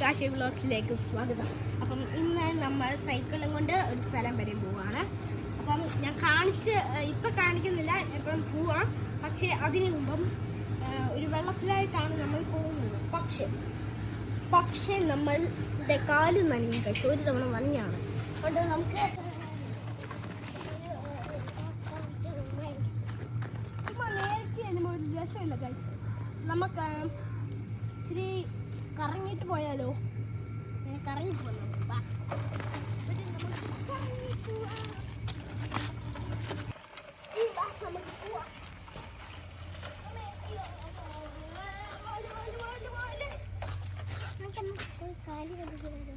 രാശി വ്ളോഗ്സിലേക്ക് സ്വാഗതം. അപ്പം ഇന്ന് നമ്മൾ സൈക്കിളും കൊണ്ട് ഒരു സ്ഥലം വരെ പോവാണ്. അപ്പം ഞാൻ കാണിച്ച് ഇപ്പം കാണിക്കുന്നില്ല എപ്പോഴും പോവാം. പക്ഷേ അതിനു മുമ്പം ഒരു വെള്ളത്തിലായിട്ടാണ് നമ്മൾ പോകുന്നത്. പക്ഷേ പക്ഷേ നമ്മളുടെ കാൽ നനയും കഴിച്ചു ഒരു തവണ നനഞ്ഞാണ്. അതുകൊണ്ട് നമുക്ക് നേരത്തെ ഒരു രസമില്ല കഴിച്ചു നമുക്ക് ഇച്ചിരി കറങ്ങിയിട്ട് പോയാലോ ഇങ്ങനെ കറങ്ങിയിട്ട് പോകാം നമുക്ക്. വാ. എന്നിട്ട് നമുക്ക് കറങ്ങിയിട്ട് പോവാം. ഈ വാ, നമുക്ക് പോവാം. അമ്മേ, അയ്യോ, വാൽ, വാൽ, വാൽ, വാൽ.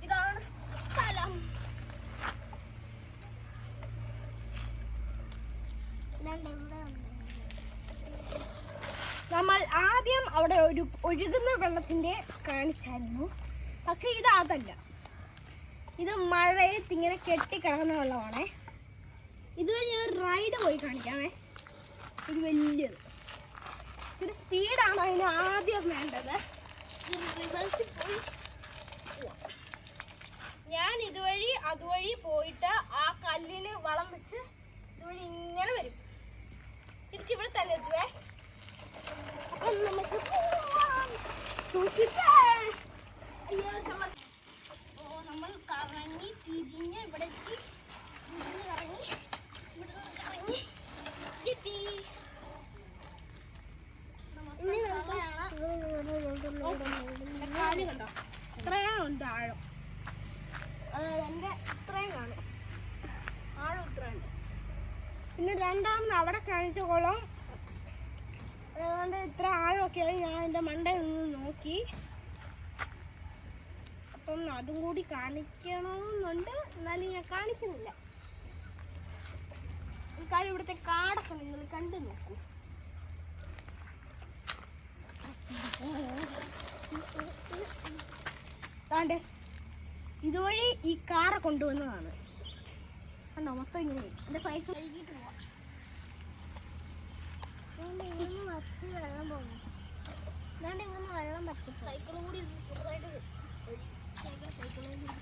ഇതാണ് സ്ഥലം നമ്മൾ ആദ്യം അവിടെ ഒരു ഒഴുകുന്ന വെള്ളത്തിന്റെ കാണിച്ചായിരുന്നു. പക്ഷെ ഇത് അതല്ല. ഇത് മഴയത്ത് ഇങ്ങനെ കെട്ടിക്കിടക്കുന്ന വെള്ളമാണേ. ഇതുവഴി ഞാൻ റൈഡ് പോയി കാണിക്കാമേ. ഒരു വലിയത്. ഇത്തിരി സ്പീഡാണ് അതിന് ആദ്യം വേണ്ടത്? ഞാൻ ഇതുവഴി അതുവഴി പോയിട്ട് ആ കല്ലിന് വളം വെച്ച് ഇതുവഴി ഇങ്ങനെ വരും. തിരിച്ചിവിടെ തന്നെ എത്തുവേ. നമുക്ക് പോവാം. സൂക്ഷിച്ച്. അയ്യോ, നമ്മൾ- കറങ്ങി തിരിഞ്ഞ് ഇവിടെ എത്തി കറങ്ങി ഇവിടുന്ന് കറങ്ങി എത്തി എന്റെ കാൽ കണ്ടോ ഇത്രയും ഉണ്ട് ആഴം എന്റെ ഇത്രയും കാണും പിന്നെ രണ്ടാമത് അവിടെ കാണിച്ച ആയി ഞാൻ എന്റെ മണ്ടയൊന്ന് നോക്കി. അപ്പം അതും കൂടി കാണിക്കണമെന്നുണ്ട്. എന്നാലും ഞാൻ കാണിക്കുന്നില്ല. ഈ ഇവിടുത്തെ കാടൊക്കെ നിങ്ങൾ കണ്ടു നോക്കൂ. താണ്ട് ഇതുവഴി ഈ കാറ കൊണ്ടുവന്നതാണ്. കണ്ടോ മൊത്തം ഇങ്ങനെ. എന്റെ സൈക്കിൾ കഴുകിയിട്ട് പോവാം. സൈക്കിളും കൂടി ഒന്ന് ചെറുതായിട്ട് ഒഴി- സൈക്കിൾ സൈക്കിളും കൂടി.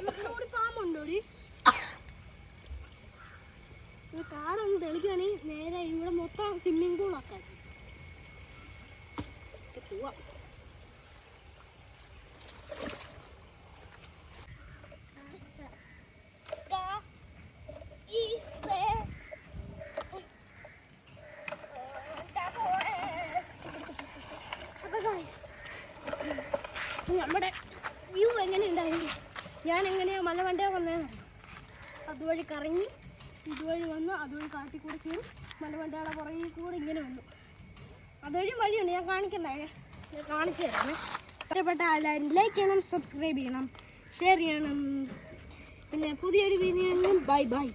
ഇതിലൂടെ പാമ്പുണ്ടോടി ഈ കാടൊന്ന് തെളിക്കുകയാണെങ്കിൽ നേരെ ഇവിടെ മൊത്തം സ്വിമ്മിംഗ് പൂളാക്കാൻ പോവാം നമ്മുടെ വ്യൂ എങ്ങനെ ഉണ്ടായിരുന്നു ഞാൻ എങ്ങനെയാ മലമണ്ടേ വന്നതെന്ന് അതുവഴി കറങ്ങി ഇതുവഴി വന്ന് അതുവഴി കാട്ടി കൂടെ കയറി മലമണ്ടയുടെ പുറകിൽ കൂടെ ഇങ്ങനെ വന്നു. അതുവഴി വഴിയുണ്ട് ഞാൻ കാണിക്കണ്ടേ ഞാൻ കാണിച്ചു തരാമേ. ഇഷ്ടപ്പെട്ട എല്ലാവരും ലൈക്ക് ചെയ്യണം സബ്സ്ക്രൈബ് ചെയ്യണം ഷെയർ ചെയ്യണം. പിന്നെ പുതിയൊരു വീഡിയോ ബൈ ബൈ